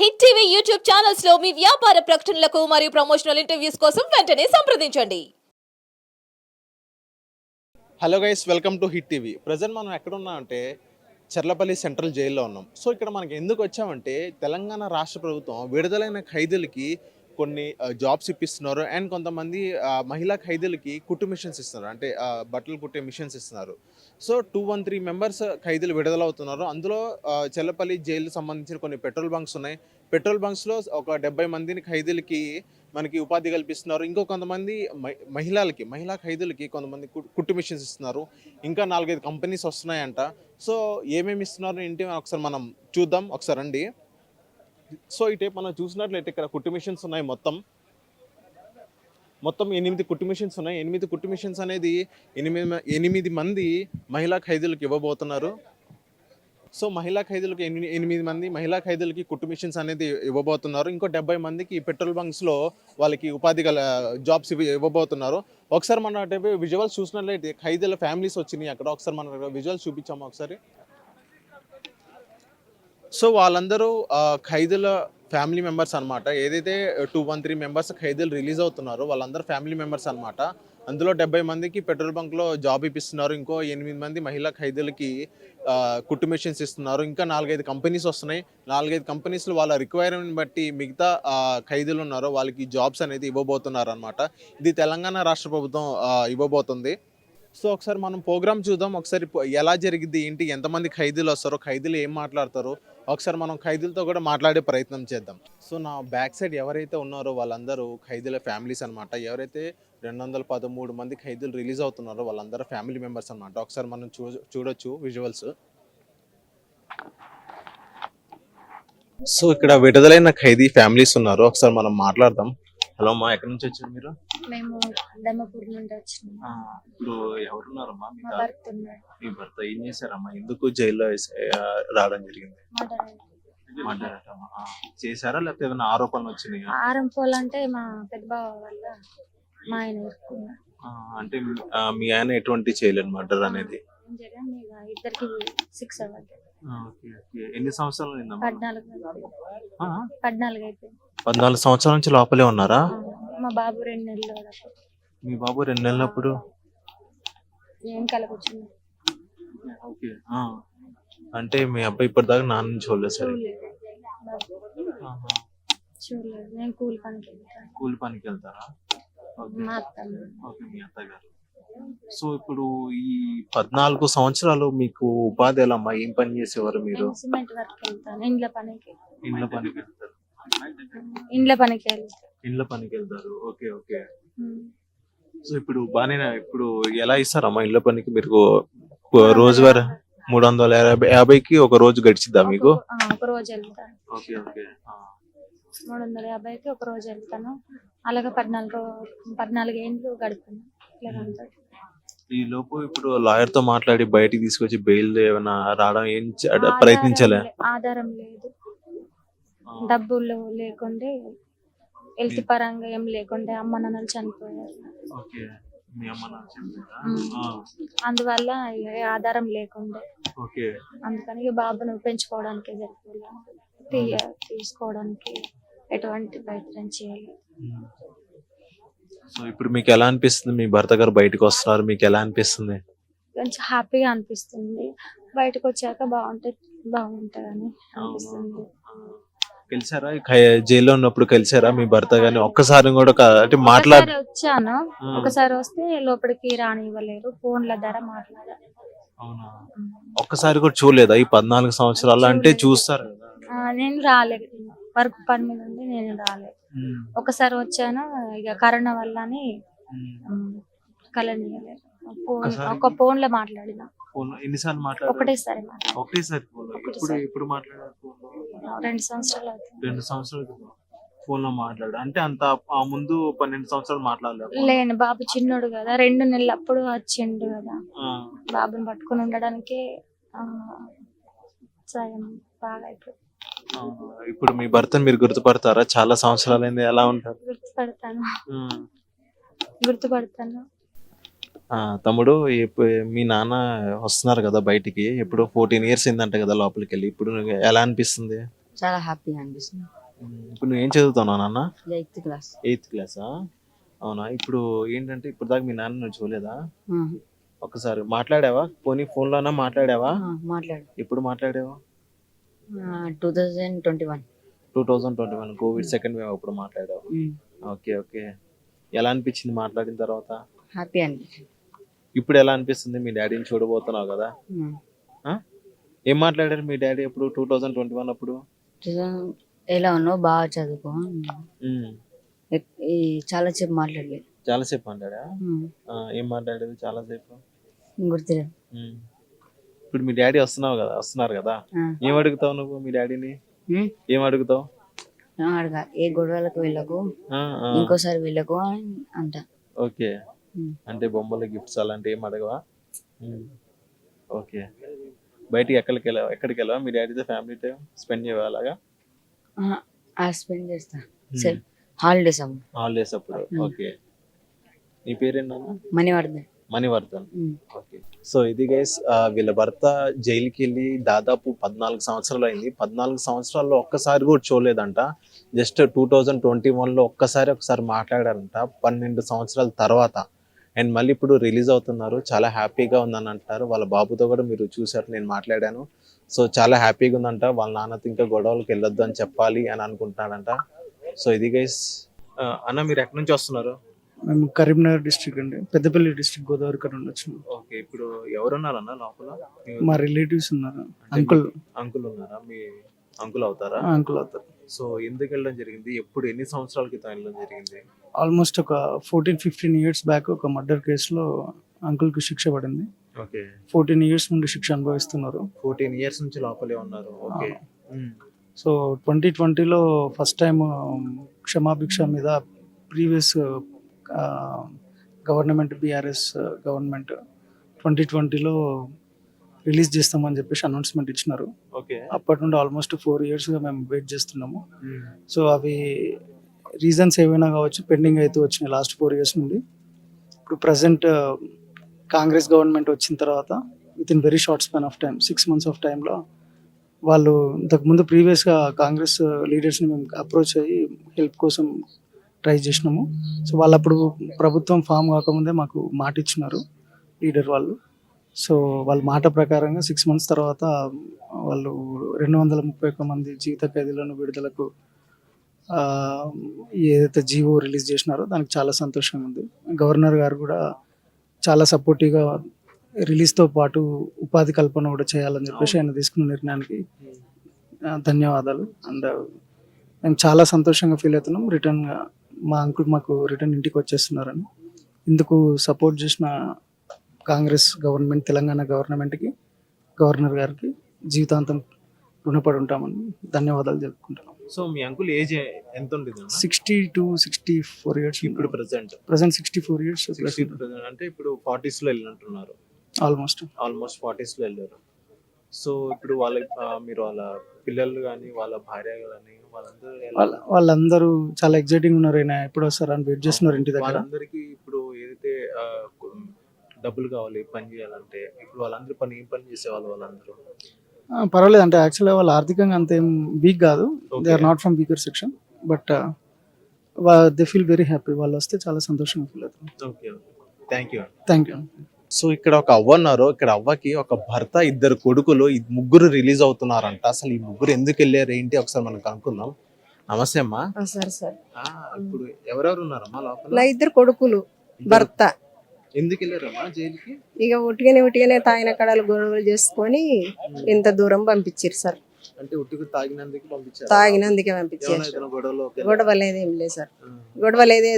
Hit TV YouTube ఛానల్స్లో మీ వ్యాపార ప్రకటనలకు మరియు ప్రమోషనల్ ఇంటర్వ్యూస్ కోసం వెంటనే సంప్రదించండి. Hello guys welcome to Hit TV present మనం ఎక్కడ ఉన్నామంటే చర్లపల్లి సెంట్రల్ జైల్లో ఉన్నాం. సో ఇక్కడ మనకి ఎందుకు వచ్చామంటే తెలంగాణ రాష్ట్ర ప్రభుత్వం విడుదలైన ఖైదీలకి కొన్ని జాబ్స్ ఇప్పిస్తున్నారు అండ్ కొంతమంది మహిళా ఖైదీలకి కుట్టు మిషన్స్ ఇస్తున్నారు. అంటే బట్టలు కుట్టే మిషన్స్ ఇస్తున్నారు. So two one three members ఖైదీలు విడుదలవుతున్నారు. అందులో చెల్లపల్లి జైలు సంబంధించిన కొన్ని పెట్రోల్ బంక్స్ ఉన్నాయి. పెట్రోల్ బంక్స్లో ఒక డెబ్బై మందిని ఖైదీలకి మనకి ఉపాధి కల్పిస్తున్నారు. ఇంకో కొంతమంది మహి- మహిళలకి మహిళా ఖైదీలకి కొంతమంది కు- కుట్టు మిషన్స్ ఇస్తున్నారు. ఇంకా నాలుగైదు కంపెనీస్ వస్తున్నాయంట. సో ఏమేమి ఇస్తున్నారు ఏంటి ఒకసారి మనం చూద్దాం. ఒకసారి రండి. సో ఇటే మనం చూసినట్లయితే ఇక్కడ కుట్టు మిషన్స్ ఉన్నాయి మొత్తం. మొత్తం ఎనిమిది కుట్టు మిషన్స్ ఉన్నాయి. ఎనిమిది కుట్టు మిషన్స్ అనేది ఎనిమిది ఎనిమిది మంది మహిళా ఖైదీలకు ఇవ్వబోతున్నారు. సో మహిళా ఖైదీలకు ఎనిమిది ఎనిమిది మంది మహిళా ఖైదీలకి కుట్టు మిషన్స్ అనేది ఇవ్వబోతున్నారు. ఇంకో డెబ్బై మందికి పెట్రోల్ బంక్స్లో వాళ్ళకి ఉపాధి గల uh, జాబ్స్ ఇవి ఇవ్వబోతున్నారు. ఒకసారి మన విజువల్స్ చూసినట్లయితే ఖైదీల ఫ్యామిలీస్ వచ్చినాయి అక్కడ. ఒకసారి మన విజువల్స్ చూపించాము ఒకసారి? సో వాళ్ళందరూ uh, ఖైదీల ఫ్యామిలీ మెంబర్స్ అనమాట ఏదైతే టూ వన్ త్రీ మెంబర్స్ ఖైదీలు రిలీజ్ అవుతున్నారో వాళ్ళందరూ ఫ్యామిలీ మెంబర్స్ అనమాట అందులో డెబ్బై మందికి పెట్రోల్ బంక్లో జాబ్ ఇప్పిస్తున్నారు. ఇంకో ఎనిమిది మంది మహిళా ఖైదీలకి కుట్టు మిషన్స్ ఇస్తున్నారు. ఇంకా నాలుగైదు కంపెనీస్ వస్తున్నాయి. నాలుగైదు కంపెనీస్లో వాళ్ళ రిక్వైర్మెంట్ బట్టి మిగతా ఖైదీలు ఉన్నారో వాళ్ళకి జాబ్స్ అనేది ఇవ్వబోతున్నారు అనమాట ఇది తెలంగాణ రాష్ట్ర ప్రభుత్వం ఇవ్వబోతుంది. సో ఒకసారి మనం ప్రోగ్రామ్ చూద్దాం. ఒకసారి ఎలా జరిగింది ఏంటి ఎంతమంది ఖైదీలు వస్తారో ఖైదీలు ఏం మాట్లాడతారో ఒకసారి మనం ఖైదీలతో కూడా మాట్లాడే ప్రయత్నం చేద్దాం. సో నా బ్యాక్ సైడ్ ఎవరైతే ఉన్నారో వాళ్ళందరూ ఖైదీల ఫ్యామిలీస్ అనమాట ఎవరైతే రెండు వందల పదమూడు మంది ఖైదీలు రిలీజ్ అవుతున్నారో వాళ్ళందరూ ఫ్యామిలీ మెంబర్స్ అనమాట ఒకసారి మనం చూ చూడొచ్చు విజువల్స్. సో ఇక్కడ విడుదలైన ఖైదీ ఫ్యామిలీస్ ఉన్నారు. ఒకసారి మనం మాట్లాడదాం. హలో అమ్మా ఎక్కడి నుంచి వచ్చారు మీరు? మేము దమ్మపూర్ నుండి వచ్చినాం. ఆ, ఇప్పుడు ఎవరున్నారమ్మా మీ మా భర్త ఉన్నాడు. మీ భర్త ఏం చేశారమ్మా? ఎందుకు జైల్లో వేస- ఆ, రావడం జరిగింది. మాట్లాడటమ్మా ఆ, చేశారా లేకపోతే ఏదైనా ఆరోపణలు వచ్చినాయి? ఆరం పోలంటే మా పెద్ద బావ వల్ల మా ఆయన ఇరుక్కున్నాడు అంటే మీ- ఆ, మీ ఆయన ఎటువంటి చేయలేదు మర్డర్ అనేది? ఏం చేయడం ఇక ఇద్దరికి సిక్స్ అవ్వద్దు ఆ, ఓకే, ఓకే. ఎన్ని సంవత్సరాలు అయిందమ్మా? పద్నాలుగు అయిపోయింది. ఆ, పద్నాలుగు అయిపోయింది. పద్నాలుగు సంవత్సరాల నుంచి లోపలే ఉన్నారా? మా బాబు రెండు నెలలు. మీ బాబు రెండు నెలలప్పుడు? ఏం కలగొచ్చింది? ఓకే ఆ. అంటే మీ అబ్బాయి ఇప్పటిదాకా నాన్న చూడలేదు సరే చూడలేదు. బాబు ఆహా. చూడలేదు. నేను కూలి పనికి వెళ్తాను. కూలి పనికి వెళ్తారా? ఓకే. మా అత్తమ్మ. ఓకే మీ అత్తగారు. సో ఇప్పుడు ఈ పద్నాలుగు సంవత్సరాలు మీకు ఉపాధి ఎలా? అమ్మా ఏం పని చేసేవారు మీరు? నేను సిమెంట్ వర్క్ వెళ్తాను. ఇండ్ల పనికి. ఇండ్ల పనికి వెళ్తారు? ఇండ్ల పనికి వెళ్తాను ఇండ్ల పనికి వెళ్తారు ఓకే. ఓకే. సో ఇప్పుడు బాగానే ఇప్పుడు ఎలా ఇస్తారమ్మా ఇండ్ల పనికి? మీరు రోజువారీ మూడు వందల యాభై యాభైకి ఒక రోజు గడిచిద్దా మీకు? ఒక రోజు వెళ్తాను ఓకే ఓకే. మూడు వందల యాభైకి ఒక రోజు వెళ్తాను. అలాగే పద్నాలుగు పద్నాలుగు ఏండ్లు గడుపుతాను. ఈ లోపు ఇప్పుడు లాయర్తో మాట్లాడి బయటికి తీసుకొచ్చి బెయిల్ ఏమైనా రావడం ఏం ప్రయత్నించలే? ఆధారం లేదు. డబ్బులు లేకుండే హెల్త్ పరంగా ఏం లేకుండే అమ్మ నాన్నలు చనిపోయారు. ఓకే. మీ అమ్మ నాన్న చెప్పారా? ఉమ్. ఆ, అందువల్ల ఏ ఆధారం లేకుండే. ఓకే. అందుకని ఇక బాబును పెంచుకోవడానికి తీసుకోవడానికి ఎటువంటి ప్రయత్నం చేయాలి ఉమ్. సో ఇప్పుడు మీకు ఎలా అనిపిస్తుంది? మీ భర్త గారు బయటకు వస్తున్నారు. మీకు ఎలా అనిపిస్తుంది? కొంచెం హ్యాపీగా అనిపిస్తుంది. బయటకు వచ్చాక బాగుంటే బాగుంటుందని అనిపిస్తుంది. కలిసారా జైల్లో ఉన్నప్పుడు కలిసారా మీ భర్త గాని? ఒక్కసారి కూడా అంటే మాట్లాడ ఒకసారి వచ్చాను. ఆ. ఒకసారి వస్తే లోపలికి రానివ్వలేరు ఫోన్ల ద్వారా మాట్లాడాలి అవునా? ఒక్కసారి కూడా చూడలేదా? ఈ పద్నాలుగు సంవత్సరాలు అంటే. చూస్తారు కదా. ఆ, నేను రాలేదు. వర్క్ పని మీద ఉండి నేను రాలేదు. ఒకసారి వచ్చాను. ఇక కరోనా వల్ల అని ఉమ్. కలనియలేదు ఫోన్? ఒక ఫోన్లో మాట్లాడిన. ఫోన్ ఎన్నిసార్లు మాట్లాడారు? ఒకటేసారి ఒకటేసారి ఫోన్ ఇప్పుడు. ఇప్పుడు మాట్లాడారు ఫోన్ రెండు సంవత్సరాలు అవుతుంది. రెండు సంవత్సరాల ఫోన్లో మాట్లాడు అంటే అంత ఆ ముందు పన్నెండు సంవత్సరాలు మాట్లాడలేదు? లేను బాబు చిన్నోడు కదా. రెండు నెలలు అప్పుడు వచ్చిండు కదా. బాబుని పట్టుకుని ఉండడానికి ఆ, సాయం బాగా అయిపోయింది. ఇప్పుడు మీ భర్తను మీరు గుర్తుపడతారా? చాలా సంవత్సరాలైంది ఎలా ఉంటారు? గుర్తుపడతాను. గుర్తుపడతాను. తమ్ముడు ఇప్పు- మీ నాన్న వస్తున్నారు కదా బయటికి. ఇప్పుడు ఫోర్టీన్ ఇయర్స్ అయిందంట కదా లోపలికి వెళ్ళి ఇప్పుడు నీకు ఎలా అనిపిస్తుంది? చాలా హ్యాపీగా అనిపిస్తుంది. ఇప్పుడు నువ్వు ఏం చదువుతున్నావు నాన్న? Eighth class. ఎయిత్ క్లాసా? అవునా? ఇప్పుడు ఏంటంటే ఇప్పుడు దాకా మీ నాన్న నువ్వు చూడలేదా? ఒకసారి మాట్లాడావా? పోనీ ఫోన్లోనా మాట్లాడావా? మాట్లాడు. ఎప్పుడు మాట్లాడావా? Two thousand twenty one. Two thousand twenty one. COVID second wave అప్పుడు మాట్లాడావు. Okay okay. ఎలా అనిపించింది మాట్లాడిన తర్వాత? హ్యాపీ అనిపించింది. ఇప్పుడు ఎలా అనిపిస్తుంది? మీ డాడీని చూడబోతున్నావు కదా? ఏం మాట్లాడారు మీ డాడీ అప్పుడు టూ థౌజండ్ ట్వంటీ వన్ అప్పుడు 2000 ఎలా ఉన్నావు? బాగా చదువుకో. చాలా సేపు మాట్లాడలేదు చాలాసేపు మాట్లాడా? ఉమ్. ఆ, ఏం మాట్లాడేది చాలాసేపు గుర్తులేదు ఉమ్. ఇప్పుడు మీ డాడీ వస్తున్నావు కదా వస్తున్నారు కదా. ఏం అడుగుతావు నువ్వు మీ డాడీని. ఏం అడుగుతావు? అడగా. ఏ గొడవలకు వెళ్ళకు. ఇంకోసారి వెళ్ళకు అంట. ఓకే. అంటే బొమ్మలు గిఫ్ట్స్ అలాంటి ఏం అడగవా. ఓకే. బయటికి ఎక్కడికి వెళ్ళావా? ఎక్కడికి వెళ్ళావా? మీ డాడీతో ఫ్యామిలీ టైం స్పెండ్ చేయవా అలాగా? ఆ స్పెండ్ చేస్తా. హాలిడేస్ అమ్మ. హాలిడేస్ అప్పుడు. ఓకే. నీ పేరేంటన్నా మణివర్ధన్. మణివర్ధన్. ఓకే. సో ఇది గైస్ వీళ్ళ భర్త జైలుకి వెళ్ళి దాదాపు పద్నాలుగు సంవత్సరాలు అయింది. పద్నాలుగు సంవత్సరాల్లో ఒక్కసారి కూడా చూడలేదంట. జస్ట్ టూ థౌజండ్ ట్వంటీ వన్లో ఒక్కసారి ఒకసారి మాట్లాడారంట. పన్నెండు సంవత్సరాల తర్వాత. అండ్ మళ్ళీ ఇప్పుడు రిలీజ్ అవుతున్నారు. చాలా హ్యాపీగా ఉందని అంటారు వాళ్ళ బాబుతో కూడా మీరు చూసారు నేను మాట్లాడాను. సో చాలా హ్యాపీగా ఉందంట. వాళ్ళ నాన్నతో ఇంకా గొడవలకు వెళ్ళొద్దు అని చెప్పాలి అని అనుకుంటున్నాడంట. సో ఇది గైస్ అన్న మీరు ఎక్కడి నుంచి వస్తున్నారు? మేము కరీంనగర్ డిస్ట్రిక్ట్ అండి. పెద్దపల్లి డిస్ట్రిక్ట్ గోదావరి కడ ఉండొచ్చు ఓకే ఇప్పుడు ఎవరున్నారన్న లోపల? మీ- రిలేటివ్స్ ఉన్నారు? అంకుల్ అంకుల్ ఉన్నారా? మీ అంకుల్ అవుతారా? అంకుల్ అవుతారు. సో ఎందుకు వెళ్ళడం జరిగింది? ఎప్పుడు ఎన్ని సంవత్సరాల క్రితం వెళ్ళడం జరిగింది? ఆల్మోస్ట్ ఒక ఫోర్టీన్ ఫిఫ్టీన్ ఇయర్స్ బ్యాక్ ఒక మర్డర్ కేసులో అంకుల్కి శిక్ష పడింది. ఓకే. ఫోర్టీన్ ఇయర్స్ నుండి శిక్ష అనుభవిస్తున్నారు. ఫోర్టీన్ ఇయర్స్ నుంచి లోపలే ఉన్నారు. ఓకే. సో ట్వంటీ ట్వంటీలో ఫస్ట్ టైం క్షమాభిక్ష మీద previous government BRS government twenty ట్వంటీలో రిలీజ్ చేస్తామని చెప్పేసి అనౌన్స్మెంట్ ఇచ్చినారు. ఓకే. అప్పటి నుండి ఆల్మోస్ట్ ఫోర్ ఇయర్స్గా మేము వెయిట్ చేస్తున్నాము. సో అవి రీజన్స్ ఏవైనా కావచ్చు పెండింగ్ అయితే వచ్చినాయి లాస్ట్ ఫోర్ ఇయర్స్ నుండి. ఇప్పుడు ప్రజెంట్ కాంగ్రెస్ గవర్నమెంట్ వచ్చిన తర్వాత with in very short span of time six months of టైంలో వాళ్ళు ఇంతకుముందు ప్రీవియస్గా కాంగ్రెస్ లీడర్స్ని మేము అప్రోచ్ అయ్యి హెల్ప్ కోసం ట్రై చేసినాము. సో వాళ్ళు అప్పుడు ప్రభుత్వం ఫామ్ కాకముందే మాకు మాట ఇచ్చినారు లీడర్ వాళ్ళు. సో వాళ్ళ మాట ప్రకారంగా సిక్స్ మంత్స్ తర్వాత వాళ్ళు రెండు వందల ముప్పై ఒక్క మంది జీవిత ఖైదీలను విడుదలకు ఏదైతే జీవో రిలీజ్ చేసినారో దానికి చాలా సంతోషంగా ఉంది. గవర్నర్ గారు కూడా చాలా సపోర్టివ్గా రిలీజ్తో పాటు ఉపాధి కల్పన కూడా చేయాలని చెప్పేసి ఆయన తీసుకున్న నిర్ణయానికి ధన్యవాదాలు. అండ్ మేము చాలా సంతోషంగా ఫీల్ అవుతున్నాం. రిటర్న్గా మా అంకుల్ మాకు రిటర్న్ ఇంటికి వచ్చేస్తున్నారని. ఇందుకు సపోర్ట్ చేసిన కాంగ్రెస్ గవర్నమెంట్ తెలంగాణ గవర్నమెంట్కి గవర్నర్ గారికి జీవితాంతం రుణపడి ఉంటామని ధన్యవాదాలు తెలుపుకుంటాం సో మీ అంకుల్ ఏజ్ ఎంత ఉంటుంది sixty to sixty four years ఇప్పుడు present. Present sixty four years అంటే ఇప్పుడు ఫార్టీస్లో వెళ్ళినట్టున్నారు. ఆల్మోస్ట్. ఆల్మోస్ట్ ఫార్టీస్లో వెళ్ళారు. సో ఇప్పుడు వాళ్ళ మీరు వాళ్ళ పిల్లలు కానీ వాళ్ళ భార్య కానీ వాళ్ళందరూ వాళ్ళందరూ చాలా ఎగ్జైటింగ్ ఉన్నారు ఆయన ఎప్పుడు వస్తారు అని వెయిట్ చేస్తున్నారు ఇంటి దగ్గర. వాళ్ళందరికీ ఇప్పుడు ఏదైతే ఆ, కు- డబ్బులు కావాలి పని చేయాలంటే ఇప్పుడు వాళ్ళందరూ పని ఏం పని చేసేవాళ్ళు వాళ్ళందరూ? పర్వాలేదు. అంటే యాక్చువల్గా వాళ్ళు ఆర్థికంగా అంత ఏం వీక్ కాదు they are. Not from weaker section but they feel very happy వాళ్ళు వస్తే చాలా సంతోషంగా ఫీల్ అవుతారు okay thank you thank you so ఇక్కడ ఒక అవ్వ ఉన్నారు. ఇక్కడ అవ్వకి ఒక భర్త ఇద్దరు కొడుకులు ఈ ముగ్గురు రిలీజ్ అవుతున్నారంట. అసలు ఈ ముగ్గురు ఎందుకు వెళ్ళారు? ఏంటి? ఒకసారి మనం కనుక్కుందాం. నమస్తే అమ్మా. సరే సరే. ఇప్పుడు ఎవరెవరు ఉన్నారమ్మా లోపల? ఇద్దరు కొడుకులు భర్త. ఎందుకు వెళ్ళారమ్మా జైలుకి? ఇక ఉట్టిగానే ఉట్టిగానే తాగిన కడలు గొడవలు చేసుకొని ఇంత దూరం పంపించారు సార్. అంటే ఉట్టుకు తాగినందుకు పంపించారు? తాగినందుకే గొడవలో ఏం లేదు సార్. ఆ, గొడవ లేదు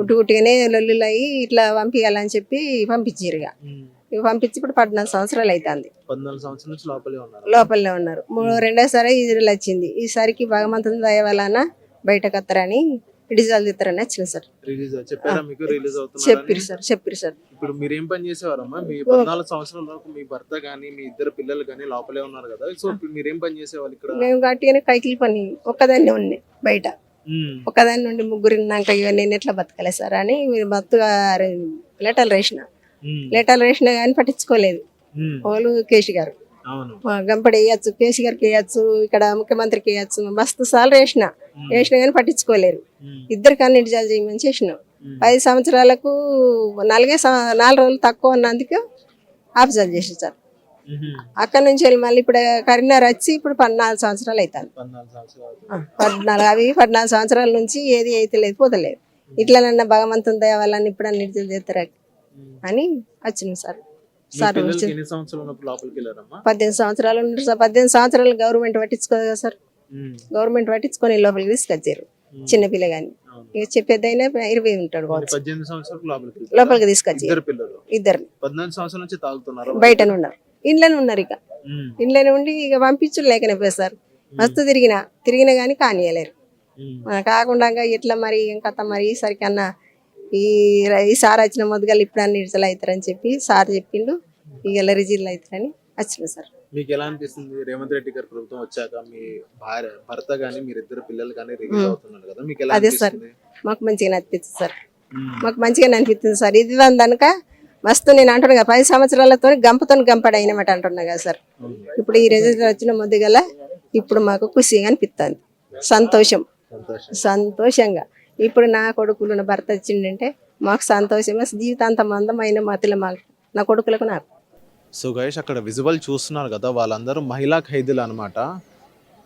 ఉట్టు ఉట్టిగానే లొల్లులు అయ్యి ఇట్లా పంపించాలని చెప్పి పంపించారు ఇక. పంపించి ఇప్పుడు పద్నాలుగు సంవత్సరాలు అవుతుంది లోపలనే ఉన్నారు. మూడు రెండోసారి ఇది వచ్చింది. ఈసారికి భగవంతుని దయ వలన బయటకు వస్తారని రిజల్ట్ ఇస్తారని వచ్చింది సార్. రిలీజ్ చెప్పారా మీకు రిలీజ్ అవుతున్నారు చెప్పిరు సార్ చెప్పిరు సార్. ఇప్పుడు మీరు ఏం పని చేసేవారమ్మా? మీ పద్నాలుగు సంవత్సరాల వరకు మీ భర్త గానీ మీ ఇద్దరు పిల్లలు గానీ లోపలే ఉన్నారు కదా? సో ఇప్పుడు మీరు ఏం పని చేసేవాళ్ళు ఇక్కడ? మేము గట్టిగానే కైకిలి పని ఒక్కదాన్నే ఉన్నాయి బయట. ఒకదాని నుండి ముగ్గురు ఉన్నాక నేను ఎట్లా బతకలే సార్ అని బతుగా లెటర్లు వేసిన ఉమ్, లెటర్లు వేసినా కానీ పట్టించుకోలేదు. ఓలు కేసు గారు. గంపడి వేయచ్చు కేసీ గారికి వేయచ్చు ఇక్కడ ముఖ్యమంత్రికి వేయచ్చు మస్తు సార్లు వేసిన. వేసిన కానీ పట్టించుకోలేరు. ఇద్దరు కానీ డిజాల్వ్ చేయమని చేసినాం. ఐదు సంవత్సరాలకు నాలుగే నాలుగు రోజులు తక్కువ ఉన్నందుకు ఆఫీసర్ చేసి సార్. అక్కడ నుంచి వెళ్ళి మళ్ళీ ఇప్పుడు కరీంనగర్ వచ్చి ఇప్పుడు పద్నాలుగు సంవత్సరాలు అవుతాను పద్నాలుగు అవి పద్నాలుగు సంవత్సరాల నుంచి ఏది అయితే లేదు పోతలేదు. ఇట్లనన్నా భగవంతుని దయ వల్ల ఇప్పుడు నిడిచలు చేస్తారు అని వచ్చినాం సార్. సార్ పద్దెనిమిది సంవత్సరాలు ఉన్నారు సార్. పద్దెనిమిది సంవత్సరాలు గవర్నమెంట్ పట్టించుకోదు కదా సార్. గవర్నమెంట్ పట్టించుకొని లోపలికి తీసుకొచ్చారు. చిన్న పిల్లగాని అవును. ఇక చెప్పేదైనా ఇరవై ఉంటాడు లోపలికి తీసుకొచ్చారు. ఇద్దరు బయటనే ఉన్నారు. ఇంట్లోనే ఉన్నారు ఇక. ఇంట్లోనే ఉండి ఇక పంపించుడు లేకనే పోయి సార్. మస్తు తిరిగిన. తిరిగినా కానీ కానియలేరు కాకుండా ఇంకా ఎట్లా మరి కథ మరి? ఈసరికి అన్న ఈ సార్ వచ్చిన మొదగలు ఇప్పుడు అన్ని ఇడిచలు అవుతారని చెప్పి సార్ చెప్పిండు. ఇక రిజిల్ అవుతారని వచ్చిన సార్. మీకు ఎలా అనిపిస్తుంది? రేవంత్ రెడ్డి గారి ప్రభుత్వం వచ్చాక మీ భార్య భర్త గానీ మీరిద్దరు పిల్లలు కానీ రిలీజ్ అవుతున్నారు కదా. మీకు ఎలా అదే సార్. అనిపిస్తుంది? మాకు మంచిగా అనిపిస్తుంది సార్. మాకు మంచిగా అనిపిస్తుంది సార్. ఇది కనుక మస్తు నేను అంటున్నా కదా పది సంవత్సరాలతో గంపతో గంపడి అయినమాట అంటున్నా కదా సార్. ఇప్పుడు ఈ రిజల్ట్ వచ్చిన మొదగల ఇప్పుడు మాకు ఖుషిగా అనిపిస్తుంది. సంతోషం. సంతోషం. సంతోషంగా. ఇప్పుడు నా కొడుకులు నా భర్త వచ్చిండంటే మాకు సంతోషం జీవితాంతం అందమైన మతిలో మాకు నా కొడుకులకు నాకు. సో గైష్ అక్కడ విజువల్ చూస్తున్నారు కదా వాళ్ళందరూ మహిళా ఖైదీలు అనమాట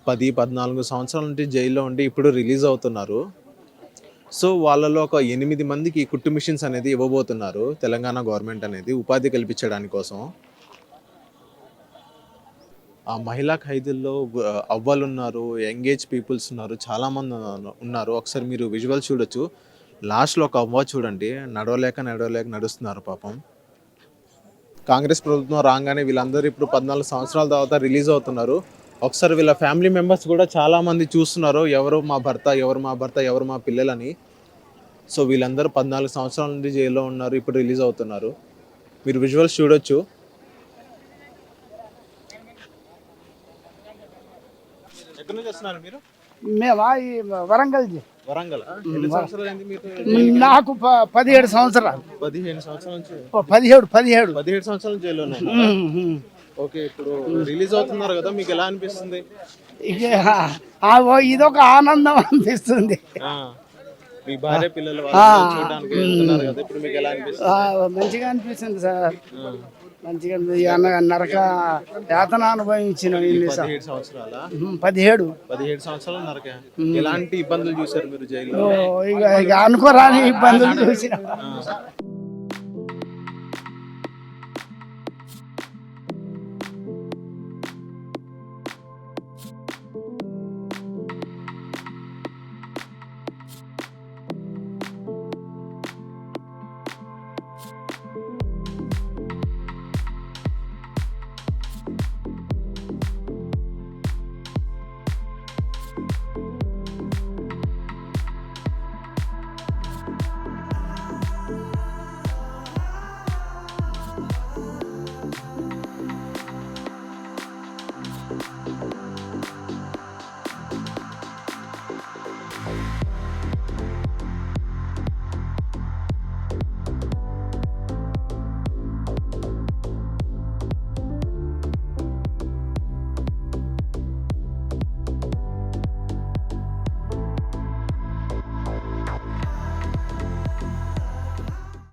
పది పద్నాలుగు సంవత్సరాల నుండి జైల్లో ఉండి ఇప్పుడు రిలీజ్ అవుతున్నారు. సో వాళ్ళలో ఒక ఎనిమిది మందికి కుట్టు మిషన్స్ అనేది ఇవ్వబోతున్నారు తెలంగాణ గవర్నమెంట్ అనేది ఉపాధి కల్పించడానికి కోసం. ఆ మహిళా ఖైదీల్లో అవ్వలు ఉన్నారు యంగేజ్ పీపుల్స్ ఉన్నారు చాలామంది ఉన్నారు ఒకసారి మీరు విజువల్ చూడొచ్చు. లాస్ట్లో ఒక అవ్వ చూడండి నడవలేక నడవలేక నడుస్తున్నారు పాపం. కాంగ్రెస్ ప్రభుత్వం రాగానే వీళ్ళందరూ ఇప్పుడు పద్నాలుగు సంవత్సరాల తర్వాత రిలీజ్ అవుతున్నారు. ఒకసారి వీళ్ళ ఫ్యామిలీ మెంబర్స్ కూడా చాలా మంది చూస్తున్నారు ఎవరు మా భర్త ఎవరు మా భర్త ఎవరు మా పిల్లలని. సో వీళ్ళందరూ పద్నాలుగు సంవత్సరాల నుండి జైల్లో ఉన్నారు ఇప్పుడు రిలీజ్ అవుతున్నారు. మీరు విజువల్స్ చూడొచ్చు. ఎక్కడి నుంచి వస్తున్నారు మీరు? మేమా ఈ వరంగల్ జి- వరంగల్. నాకు ప- పదిహేడు సంవత్సరాలు. పదిహేను సంవత్సరాల నుంచి. ప- పదిహేడు పదిహేడు. పదిహేడు సంవత్సరాల జైల్లో. ఓకే ఇప్పుడు రిలీజ్ అవుతున్నారు కదా మీకు ఎలా అనిపిస్తుంది? ఇదొక ఆనందం అనిపిస్తుంది. ఆ, మీ భార్య పిల్లలు వాళ్ళని చూడడానికి వెళ్తున్నారు కదా ఇప్పుడు మీకు ఎలా అనిపిస్తుంది? ఆ, మంచిగా అనిపిస్తుంది సార్. మంచిగా నరక యాతన అనుభవించిన పదిహేడు సంవత్సరాల? ఉమ్, పదిహేడు. పదిహేడు సంవత్సరాలు నరక. ఎలాంటి ఇబ్బందులు చూశారు మీరు జైల్లో? ఇక అనుకోరాని ఇబ్బందులు చూసిన.